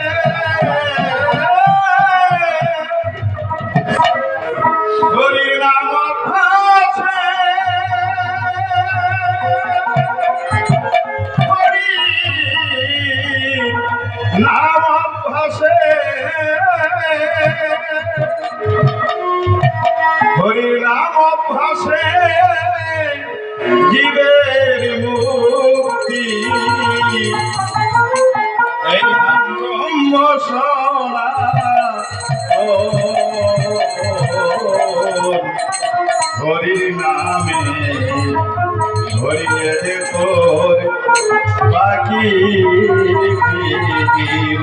Yeah. Hari নামে হরিয়ে দে তোর বাকি জীব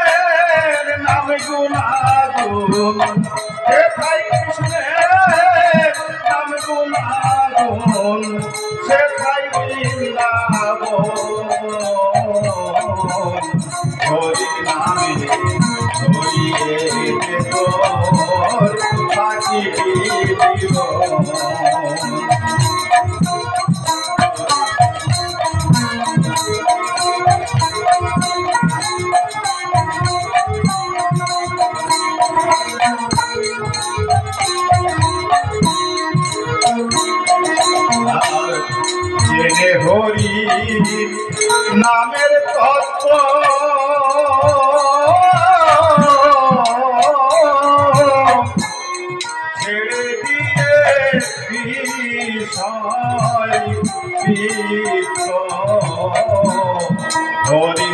गुनागुन নামের তত্ত্ব। ছেড়ে দিয়ে হরি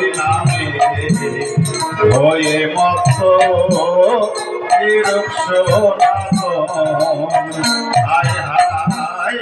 আয় হায়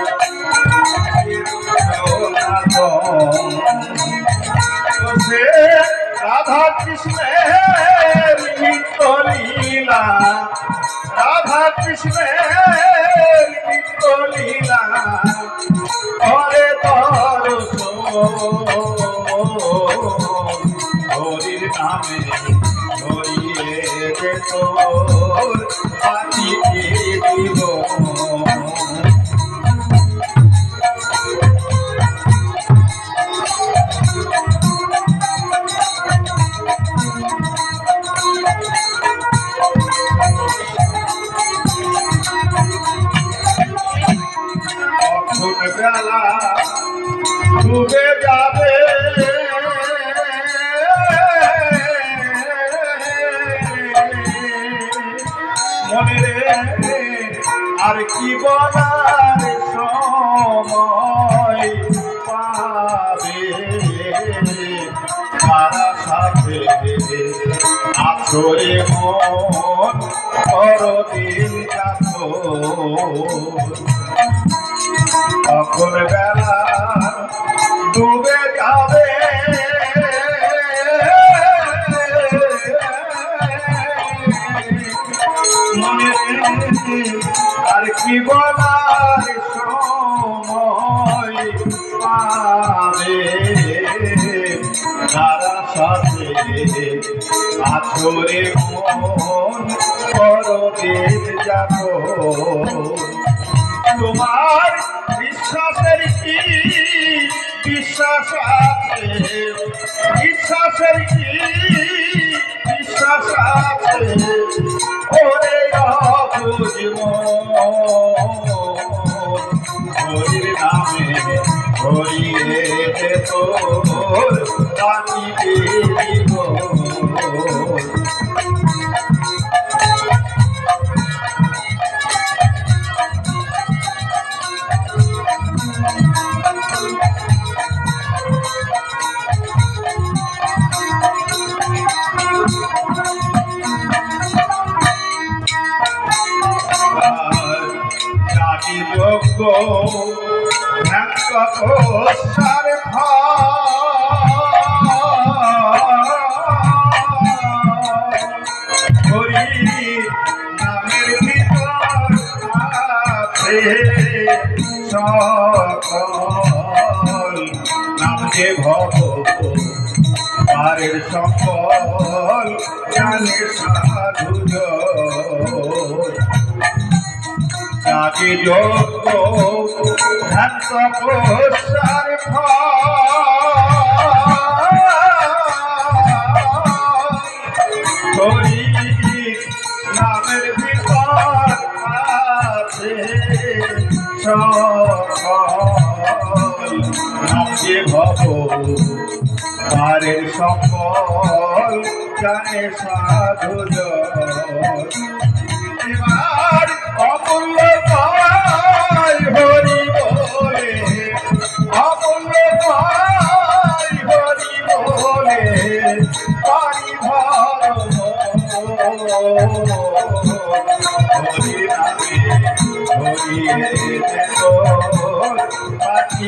আসবে জ্বালা ডুবে যাবে। মনে রে আর কি বলার সময় পাবে? তারা সাথে আসরে মন পরদিন কাতো তখন বেলা ডুবে যাবে। আর কি বলার সময় পাবে? তারা সাথে আছরে মন করদিন যাব। তোমার বিশ্বাসের কি? বিশ্বাস আছে? বিশ্বাসের কি? বিশ্বাস আছে? ওরে হরির নামে হরিয়ে তোর সার হরি নামের ভিতর আছে সকল নাম যে ভব পারের সকল জানে সাধু জাতি যোগ্য ধ্যান্ত প্রসার হরি নামের ভিতর আছে সকল নাম যে ভব পারের সকল জানে সাধু হরিয়ে পাখি